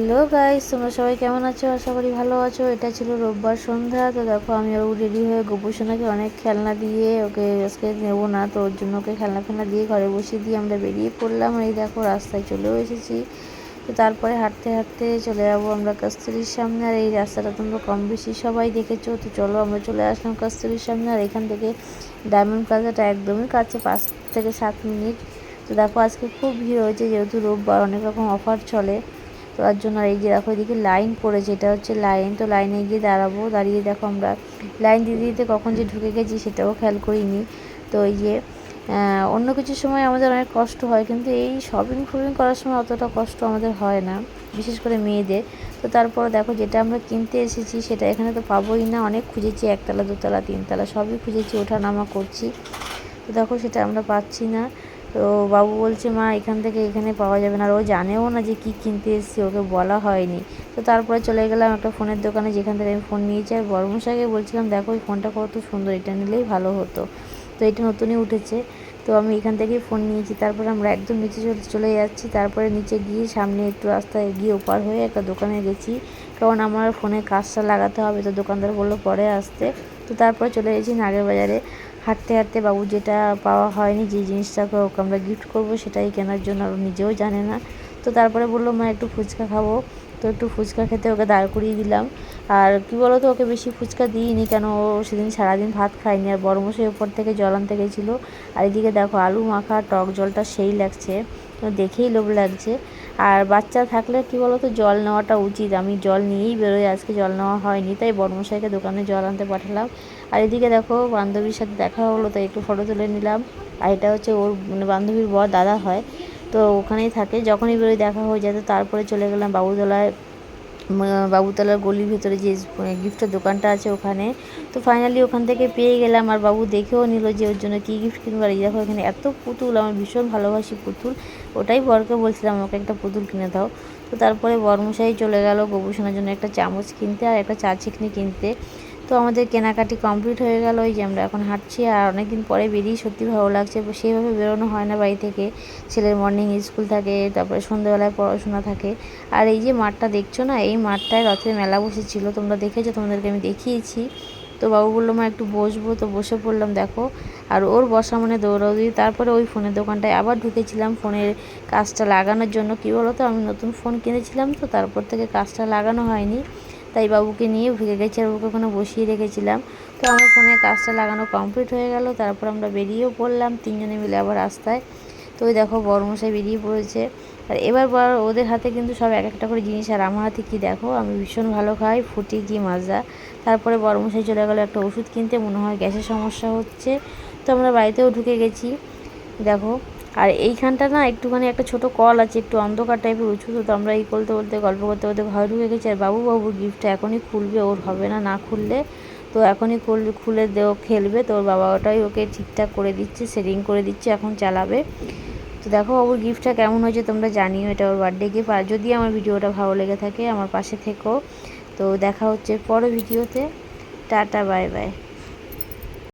Hello guys, তোমরা সবাই কেমন আছো? আশা করি ভালো আছো। এটা ছিল রোববার সন্ধ্যা। তো দেখো, আমি ও রেডি হয়ে গোপুসোনাকে অনেক খেলনা দিয়ে ওকে আজকে নেব না, তো ওর জন্য ওকে খেলনা ফেলনা দিয়ে ঘরে বসিয়ে দিয়ে আমরা বেরিয়ে পড়লাম। এই দেখো, রাস্তায় চলেও এসেছি। তো তারপরে হাঁটতে হাঁটতে চলে যাব আমরা কাস্তুরির সামনে। আর এই রাস্তাটা তোমরা কম বেশি সবাই দেখেছ। তো চলো, আমরা চলে আসলাম কাস্তুরির সামনে। আর এখান থেকে ডায়মন্ড প্লাজাটা একদমই কাছে, পাঁচ থেকে সাত মিনিট। তো দেখো, আজকে খুব ভিড় হয়েছে, যেহেতু রোববার অনেক রকম অফার চলে। তো তার জন্য এই যে দেখো এদিকে লাইন পড়েছে এটা হচ্ছে লাইন তো লাইনে গিয়ে দাঁড়াবো। দাঁড়িয়ে দেখো আমরা লাইন দিতে দিতে কখন যে ঢুকে গেছি সেটাও খেয়াল করিনি। তো এই যে অন্য কিছু সময় আমাদের অনেক কষ্ট হয়, কিন্তু এই শপিং ফপিং করার সময় অতটা কষ্ট আমাদের হয় না, বিশেষ করে মেয়েদের। তো তারপরে দেখো যেটা আমরা কিনতে এসেছি সেটা এখানে তো পাবোই না। অনেক খুঁজেছি, একতলা, দুতলা, তিনতলা, সবই খুঁজেছি ওঠা নামা করছি। তো দেখো সেটা আমরা পাচ্ছি না। তো বাবু বলছে, মা, এখান থেকে এখানে পাওয়া যাবে না। আর ও জানেও না যে কি কিনতে এসেছি, ওকে বলা হয়নি। তো তারপরে চলে গেলাম একটা ফোনের দোকানে, যেখান থেকে আমি ফোন নিয়েছি। আর বর্মশাকে বলছিলাম, দেখো, এই ফোনটা কত সুন্দর, এটা নিলেই ভালো হতো। তো এটা নতুনই উঠেছে। তো আমি এখান থেকেই ফোন নিয়েছি। তারপরে আমরা একদম নিচে চলে চলে যাচ্ছি। তারপরে নিচে গিয়ে সামনে একটু রাস্তায় গিয়ে ওপার হয়ে একটা দোকানে গেছি। কারণ আমার ফোনে কাজটা লাগাতে হবে, তো দোকানদার বলল পরে আসতে। তো তারপরে চলে গেছি নাগের বাজারে। হাঁটতে হাঁটতে বাবু যেটা পাওয়া হয়নি, যে জিনিসটাকে ওকে আমরা গিফট করব সেটাই কেনার জন্য আর নিজেও জানে না। তো তারপরে বলল, মা, একটু ফুচকা খাব। তো একটু ফুচকা খেতে ওকে দাঁড় করিয়ে দিলাম। আর কি বলো তো ওকে বেশি ফুচকা দিইনি কেন? ও সেদিন সারাদিন ভাত খায়নি। আর বড় মশাই ওপর থেকে জল আনতে গেছিল। আর এদিকে দেখো, আলু মাখা, টক জলটা সেই লাগছে। দেখেই লোভ লাগছে। আর বাচ্চা থাকলে কি বলো তো জল নেওয়াটা উচিত। আমি জল নিয়েই বেরোই, আজকে জল নেওয়া হয়নি, তাই বর্মশাইকে দোকানে জল আনতে পাঠালাম। আর এদিকে দেখো, বান্ধবীর সাথে দেখা হলো, তাই একটু ফটো তুলে নিলাম। আর এটা হচ্ছে ওর মানে বান্ধবীর বর দাদা হয়, তো ওখানেই থাকে। যখনই বেরোই দেখা হয়ে যেত তারপরে চলে গেলাম বাবুতলায় বাবুতলার গলির ভেতরে যে গিফটের দোকানটা আছে ওখানে। তো ফাইনালি ওখান থেকে পেয়ে গেলাম আর বাবু দেখেও নিল যে ওর জন্য কী গিফট কিনবো। আর দেখো এখানে এত পুতুল আমার ভীষণ ভালোবাসি পুতুল। ওটাই বরকে বলছিলাম, আমাকে একটা পুতুল কিনে দাও। তো তারপরে বর্মশাহী চলে গেল গবুষণার জন্য একটা চামচ কিনতে আর একটা চা চিকনি কিনতে। তো আমাদের কেনাকাটি কমপ্লিট হয়ে গেল ওই যে আমরা এখন হাঁটছি আর অনেকদিন পরে বেরিয়ে সত্যি ভালো লাগছে। সেইভাবে বেরোনো হয় না বাড়ি থেকে। ছেলের মর্নিং স্কুল থাকে, তারপরে সন্ধ্যেবেলায় পড়াশোনা থাকে। আর এই যে মাঠটা দেখছ না, এই মাঠটায় রথের মেলা বসেছিল, তোমরা দেখেছ, তোমাদেরকে আমি দেখিয়েছি। তো বাবু বলল, মা, একটু বসবো। তো বসে পড়লাম, দেখো। আর ওর বসা মানে দৌড়াদৌড়ি। তারপরে ওই ফোনের দোকানটায় আবার ঢুকেছিলাম ফোনের কাজটা লাগানোর জন্য। কী বলো তো আমি নতুন ফোন কিনেছিলাম তো, তারপর থেকে কাজটা লাগানো হয়নি। তাই বাবুকে নিয়ে ভেগে গেছি আর ওকে ওখানে বসিয়ে রেখেছিলাম। তো আমার ফোনে কাজটা লাগানো কমপ্লিট হয়ে গেল, তারপর আমরা বেরিয়েও পড়লাম, তিনজনে মিলে আবার রাস্তায়। তো ওই দেখো বড়মশাই বেরিয়ে পড়েছে। আর এবার বর ওদের হাতে কিন্তু সব এক একটা করে জিনিস, আর আমার হাতে কী দেখো, আমি ভীষণ ভালো খাই, ফুটি কি মাজা। তারপরে বড়মশাই চলে গেলো, একটা ওষুধ কিনতে, মনে হয় গ্যাসের সমস্যা হচ্ছে। তো আমরা বাড়িতেও ঢুকে গেছি। দেখো আর এইখানটা না একটুখানি একটা ছোট কল আছে, একটু অন্ধকার টাইপের উঁচু, তো আমরা এই করতে বলতে, গল্প করতে করতে ঘরে ঢুকে গেছি। আর বাবু বাবুর গিফটটা এখনই খুলবে, ওর হবে না না খুললে তো এখনই খুলে দেও খেলবে। তো ওর বাবা ওটাই ওকে ঠিকঠাক করে দিচ্ছে, সেটিং করে দিচ্ছে, এখন চালাবে। তো দেখো বাবুর গিফটটা কেমন হয়েছে, তোমরা জানিও, এটা ওর বার্থডে গিফট আর যদি আমার ভিডিওটা ভালো লেগে থাকে, আমার পাশে থেকো। তো দেখা হচ্ছে পরে ভিডিওতে। Tata bye bye